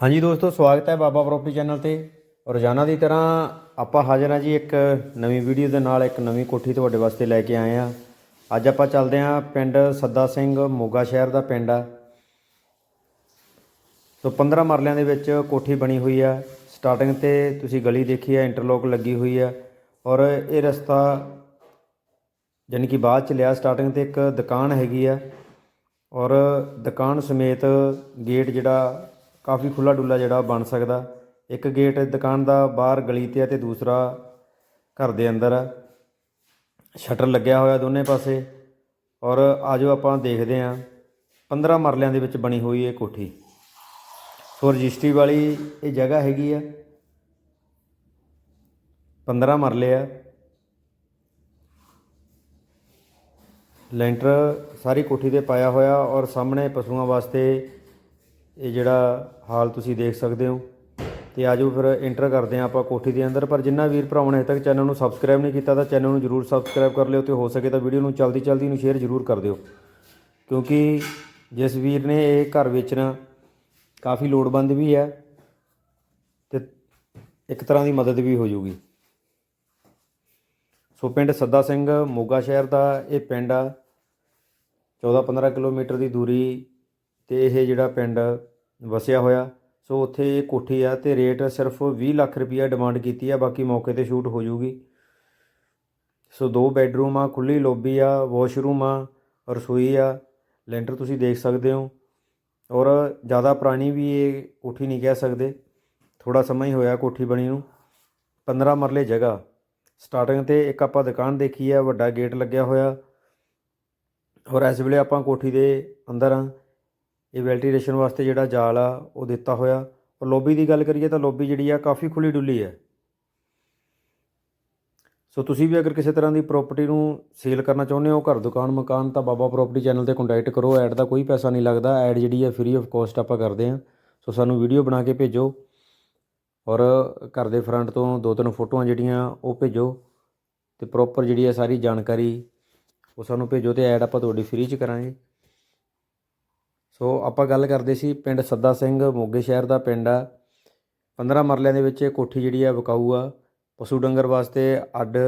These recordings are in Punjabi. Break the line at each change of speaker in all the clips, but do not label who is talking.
ਹਾਂਜੀ ਦੋਸਤੋ, ਸਵਾਗਤ ਹੈ ਬਾਬਾ ਪ੍ਰੋਪਰਟੀ ਚੈਨਲ ਤੇ। ਰੋਜ਼ਾਨਾ ਦੀ ਤਰ੍ਹਾਂ ਆਪਾਂ ਹਾਜ਼ਰ ਹਾਂ ਜੀ ਇੱਕ ਨਵੀਂ ਵੀਡੀਓ ਦੇ ਨਾਲ, ਇੱਕ ਨਵੀਂ ਕੋਠੀ ਤੁਹਾਡੇ ਵਾਸਤੇ ਲੈ ਕੇ ਆਏ ਆ ਅੱਜ ਆਪਾਂ ਚੱਲਦੇ ਹਾਂ ਪਿੰਡ ਸੱਦਾ ਸਿੰਘ ਮੋਗਾ ਸ਼ਹਿਰ ਦਾ ਪਿੰਡ ਆ। ਸੋ 15 ਮਰਲਿਆਂ ਦੇ ਵਿੱਚ ਕੋਠੀ ਬਣੀ ਹੋਈ ਆ। ਸਟਾਰਟਿੰਗ ਤੇ ਤੁਸੀਂ ਗਲੀ ਦੇਖੀ ਆ, ਇੰਟਰਲੋਕ ਲੱਗੀ ਹੋਈ ਆ। ਔਰ ਇਹ ਰਸਤਾ ਯਾਨੀ ਕਿ ਬਾਅਦ ਚ ਲਿਆ ਸਟਾਰਟਿੰਗ ਤੇ ਇੱਕ ਦੁਕਾਨ ਹੈਗੀ ਆ। ਔਰ ਦੁਕਾਨ ਸਮੇਤ ਗੇਟ ਜਿਹੜਾ ਕਾਫੀ ਖੁੱਲਾ ਡੁੱਲਾ ਜਿਹੜਾ ਬਣ ਸਕਦਾ। ਇੱਕ ਗੇਟ ਦੁਕਾਨ ਦਾ ਬਾਹਰ ਗਲੀ ਤੇ ਆ ਤੇ ਦੂਸਰਾ ਘਰ ਦੇ ਅੰਦਰ। ਆ ਸ਼ਟਰ ਲੱਗਿਆ ਹੋਇਆ ਦੋਨੇ ਪਾਸੇ। ਔਰ ਆਜੋ ਆਪਾਂ ਦੇਖਦੇ ਹਾਂ। 15 ਮਰਲਿਆਂ ਦੇ ਵਿੱਚ ਬਣੀ ਹੋਈ ਇਹ ਕੋਠੀ। ਸੋ ਰਜਿਸਟਰੀ ਵਾਲੀ ਇਹ ਜਗ੍ਹਾ ਹੈਗੀ ਆ। 15 ਮਰਲੇ ਆ। ਲੈਂਟਰ ਸਾਰੀ ਕੋਠੀ ਤੇ ਪਾਇਆ ਹੋਇਆ ਔਰ ਸਾਹਮਣੇ ਪਸ਼ੂਆਂ ਵਾਸਤੇ ਇਹ ਜਿਹੜਾ ਹਾਲ ਤੁਸੀਂ ਦੇਖ ਸਕਦੇ ਹੋ। ਤੇ ਆਜੋ ਫਿਰ ਇੰਟਰ ਕਰਦੇ ਹਾਂ ਆਪਾਂ ਕੋਠੀ ਦੇ ਅੰਦਰ। ਪਰ ਜਿੰਨਾ ਵੀਰ ਭਰਾਵਾਂ ਨੇ ਹਜੇ ਤੱਕ ਚੈਨਲ ਨੂੰ ਸਬਸਕ੍ਰਾਈਬ ਨਹੀਂ ਕੀਤਾ ਤਾਂ ਚੈਨਲ ਨੂੰ ਜਰੂਰ ਸਬਸਕ੍ਰਾਈਬ ਕਰ ਲਿਓ ਤੇ ਹੋ ਸਕੇ ਤਾਂ ਵੀਡੀਓ ਨੂੰ ਜਲਦੀ ਜਲਦੀ ਨੂੰ ਸ਼ੇਅਰ ਜਰੂਰ ਕਰ ਦਿਓ। ਕਿਉਂਕਿ ਜਿਸ ਵੀਰ ਨੇ ਇਹ ਘਰ ਵੇਚਣਾ ਕਾਫੀ ਲੋੜਵੰਦ ਵੀ ਹੈ ਤੇ ਇੱਕ ਤਰ੍ਹਾਂ ਦੀ ਮਦਦ ਵੀ ਹੋ ਜਾਊਗੀ। ਸੋ ਪਿੰਡ ਸੱਦਾ ਸਿੰਘ ਮੋਗਾ ਸ਼ਹਿਰ ਦਾ ਇਹ ਪਿੰਡ ਆ। 14-15 ਕਿਲੋਮੀਟਰ ਦੀ ਦੂਰੀ ਤੇ ਇਹ ਜਿਹੜਾ ਪਿੰਡ ਵਸਿਆ ਹੋਇਆ, ਸੋ ਉੱਥੇ ਇਹ ਕੋਠੀ ਆ ਤੇ ਰੇਟ ਸਿਰਫ 20 ਲੱਖ ਰੁਪਈਆ ਡਿਮਾਂਡ ਕੀਤੀ ਆ, ਬਾਕੀ ਮੌਕੇ ਤੇ ਸ਼ੂਟ ਹੋ ਜੂਗੀ। ਸੋ ਦੋ ਬੈੱਡਰੂਮ ਆ ਖੁੱਲੀ ਲੌਬੀ ਆ, ਵਾਸ਼ਰੂਮ ਆ, ਰਸੋਈ ਆ, ਲੈਂਟਰ ਤੁਸੀਂ ਦੇਖ ਸਕਦੇ ਹੋ। ਔਰ ਜ਼ਿਆਦਾ ਪੁਰਾਣੀ ਵੀ ਇਹ ਕੋਠੀ ਨਹੀਂ ਕਹਿ ਸਕਦੇ ਥੋੜਾ ਸਮਾਂ ਹੀ ਹੋਇਆ ਕੋਠੀ ਬਣੀ ਨੂੰ। 15 ਮਰਲੇ ਜਗ੍ਹਾ, ਸਟਾਰਟਿੰਗ ਤੇ ਇੱਕ ਆਪਾਂ ਦੁਕਾਨ ਦੇਖੀ ਆ, ਵੱਡਾ ਗੇਟ ਲੱਗਿਆ ਹੋਇਆ। ਔਰ ਇਸ ਵੇਲੇ ਆਪਾਂ ਕੋਠੀ ਦੇ ਅੰਦਰ ਆ। ਇਹ ਵੈਂਟੀਲੇਸ਼ਨ ਵਾਸਤੇ ਜਿਹੜਾ ਜਾਲ ਆ, ਉਹ ਦਿੱਤਾ ਹੋਇਆ। ਔਰ ਲੌਬੀ ਦੀ ਗੱਲ ਕਰੀਏ ਤਾਂ ਲੌਬੀ ਜਿਹੜੀ ਆ, ਕਾਫੀ ਖੁੱਲੀ ਡੁੱਲੀ ਹੈ। ਸੋ ਤੁਸੀਂ ਵੀ ਅਗਰ ਕਿਸੇ ਤਰ੍ਹਾਂ ਦੀ ਪ੍ਰਾਪਰਟੀ ਨੂੰ ਸੇਲ ਕਰਨਾ ਚਾਹੁੰਦੇ ਹੋ, ਘਰ, ਦੁਕਾਨ, ਮਕਾਨ, ਤਾਂ ਬਾਬਾ ਪ੍ਰਾਪਰਟੀ ਚੈਨਲ ਤੇ ਕੰਟੈਕਟ ਕਰੋ। ਐਡ ਦਾ ਕੋਈ ਪੈਸਾ ਨਹੀਂ ਲੱਗਦਾ। ਐਡ ਜਿਹੜੀ ਹੈ ਫ੍ਰੀ ਆਫ ਕਾਸਟ ਆਪਾਂ ਕਰਦੇ ਹਾਂ। ਸੋ ਸਾਨੂੰ ਵੀਡੀਓ ਬਣਾ ਕੇ ਭੇਜੋ। ਔਰ ਘਰ ਦੇ ਫਰੰਟ ਤੋਂ ਦੋ ਤਿੰਨ ਫੋਟੋਆਂ ਜਿਹੜੀਆਂ, ਉਹ ਭੇਜੋ। ਤੇ ਪ੍ਰੋਪਰ ਜਿਹੜੀ ਹੈ ਸਾਰੀ ਜਾਣਕਾਰੀ, ਉਹ ਸਾਨੂੰ ਭੇਜੋ ਤੇ ਐਡ ਆਪਾਂ ਤੁਹਾਡੀ ਫ੍ਰੀ ਚ ਕਰਾਂਗੇ। ਸੋ ਆਪਾਂ ਗੱਲ ਕਰਦੇ ਸੀ ਪਿੰਡ ਸੱਦਾ ਸਿੰਘ, ਮੋਗੇ ਸ਼ਹਿਰ ਦਾ ਪਿੰਡ ਆ। 15 ਮਰਲਿਆਂ ਦੇ ਵਿੱਚ ਇਹ ਕੋਠੀ ਜਿਹੜੀ ਆ ਵਿਕਾਊ ਆ। ਪਸ਼ੂ ਡੰਗਰ ਵਾਸਤੇ ਅੱਡ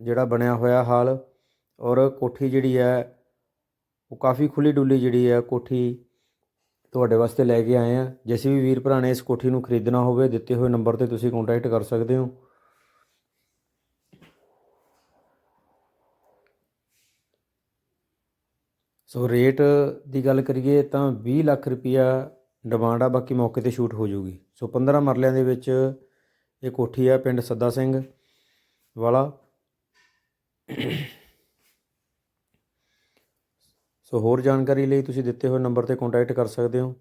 ਜਿਹੜਾ ਬਣਿਆ ਹੋਇਆ ਹਾਲ ਔਰ ਕੋਠੀ ਜਿਹੜੀ ਹੈ ਉਹ ਕਾਫੀ ਖੁੱਲੀ ਡੁੱਲੀ ਜਿਹੜੀ ਹੈ ਕੋਠੀ ਤੁਹਾਡੇ ਵਾਸਤੇ ਲੈ ਕੇ ਆਏ ਆ। ਜਿਸ ਵੀ ਵੀਰ ਭਰਾ ਨੇ ਇਸ ਕੋਠੀ ਨੂੰ ਖਰੀਦਣਾ ਹੋਵੇ, ਦਿੱਤੇ ਹੋਏ ਨੰਬਰ ਤੇ ਤੁਸੀਂ ਕੰਟੈਕਟ ਕਰ ਸਕਦੇ ਹੋ। ਸੋ ਰੇਟ ਦੀ ਗੱਲ ਕਰੀਏ ਤਾਂ 20 ਲੱਖ ਰੁਪਈਆ ਡਿਮਾਂਡ ਆ, ਬਾਕੀ ਮੌਕੇ ਤੇ ਸ਼ੂਟ ਹੋ ਜੂਗੀ ਸੋ 15 ਮਰਲਿਆਂ ਦੇ ਵਿੱਚ ਇਹ ਕੋਠੀ ਆ, ਪਿੰਡ ਸੱਦਾ ਸਿੰਘ ਵਾਲਾ। ਸੋ ਹੋਰ ਜਾਣਕਾਰੀ ਲਈ ਤੁਸੀਂ ਦਿੱਤੇ ਹੋਏ ਨੰਬਰ ਤੇ ਕੰਟੈਕਟ ਕਰ ਸਕਦੇ ਹੋ।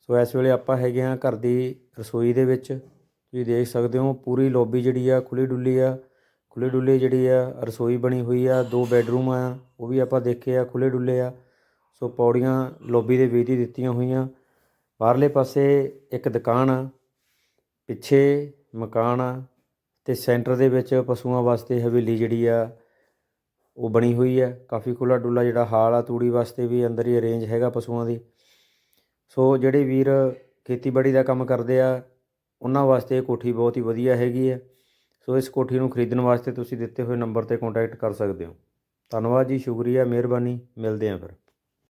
ਸੋ ਇਸ ਵੇਲੇ ਆਪਾਂ ਹੈਗੇ ਆ ਘਰ ਦੀ ਰਸੋਈ ਦੇ ਵਿੱਚ। ਤੁਸੀਂ ਦੇਖ ਸਕਦੇ ਹੋ ਪੂਰੀ ਲੌਬੀ ਜਿਹੜੀ ਆ ਖੁੱਲੀ ਡੁੱਲੀ ਆ। ਖੁੱਲੇ ਡੁੱਲੇ ਜਿਹੜੀ ਆ, ਰਸੋਈ ਬਣੀ ਹੋਈ ਆ, ਦੋ ਬੈੱਡਰੂਮ ਆ, ਉਹ ਵੀ ਆਪਾਂ ਦੇਖੇ ਆ ਖੁੱਲੇ ਡੁੱਲੇ ਆ। ਸੋ ਪੌੜੀਆਂ ਲੌਬੀ ਦੇ ਵਿੱਚ ਹੀ ਦਿੱਤੀਆਂ ਹੋਈਆਂ। ਬਾਹਰਲੇ ਪਾਸੇ ਇੱਕ ਦੁਕਾਨ ਆ, ਪਿੱਛੇ ਮਕਾਨ ਆ ਤੇ ਸੈਂਟਰ ਦੇ ਵਿੱਚ ਪਸ਼ੂਆਂ ਵਾਸਤੇ ਹਵੇਲੀ ਜਿਹੜੀ ਆ, ਉਹ ਬਣੀ ਹੋਈ ਹੈ ਕਾਫੀ ਖੁੱਲਾ ਡੁੱਲਾ ਜਿਹੜਾ ਹਾਲ ਆ, ਤੂੜੀ ਵਾਸਤੇ ਵੀ ਅੰਦਰ ਹੀ ਅਰੇਂਜ ਹੈਗਾ ਪਸ਼ੂਆਂ ਦੀ। ਸੋ ਜਿਹੜੇ ਵੀਰ ਖੇਤੀਬਾੜੀ ਦਾ ਕੰਮ ਕਰਦੇ ਆ, ਉਹਨਾਂ ਵਾਸਤੇ ਕੋਠੀ ਬਹੁਤ ਹੀ ਵਧੀਆ ਹੈਗੀ ਹੈ ਸੋ ਇਸ ਕੋਠੀ ਨੂੰ ਖਰੀਦਣ ਵਾਸਤੇ ਤੁਸੀਂ ਦਿੱਤੇ ਹੋਏ ਨੰਬਰ ਤੇ ਕੰਟੈਕਟ ਕਰ ਸਕਦੇ ਹੋ। ਧੰਨਵਾਦ ਜੀ, ਸ਼ੁਕਰੀਆ, ਮਿਹਰਬਾਨੀ, ਮਿਲਦੇ ਹਾਂ ਫਿਰ।